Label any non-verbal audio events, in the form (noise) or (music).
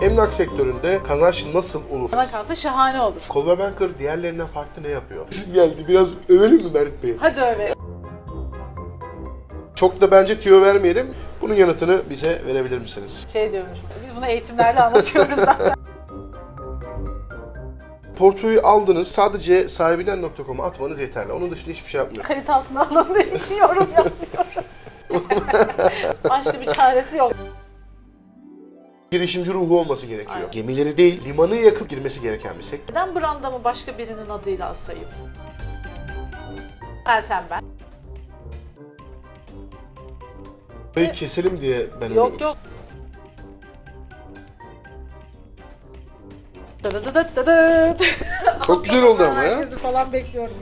Emlak sektöründe kazanç nasıl olur? Bana kalsa şahane olur. Colby Banker diğerlerinden farklı ne yapıyor? Geldi. Biraz övelim mi Mert Bey? Hadi öyle. Çok da bence tüyo vermeyelim. Bunun yanıtını bize verebilir misiniz? Şey diyormuş. Biz bunu eğitimlerde anlatıyoruz zaten. (laughs) Portföyü aldınız. Sadece sahibinden.com'a atmanız yeterli. Onun dışında hiçbir şey yapmıyor. Kayıt altına alındığı için yorum yapmıyorum. (laughs) Başka bir çaresi yok. Girişimci ruhu olması gerekiyor. Aynen. Gemileri değil, limanı yakıp girmesi gereken bir sektör. Neden brandamı başka birinin adıyla asayım? Erten ben. Burayı keselim diye ben öyle Yok yok. Çok güzel oldu ama ya. Herkesi falan bekliyorum.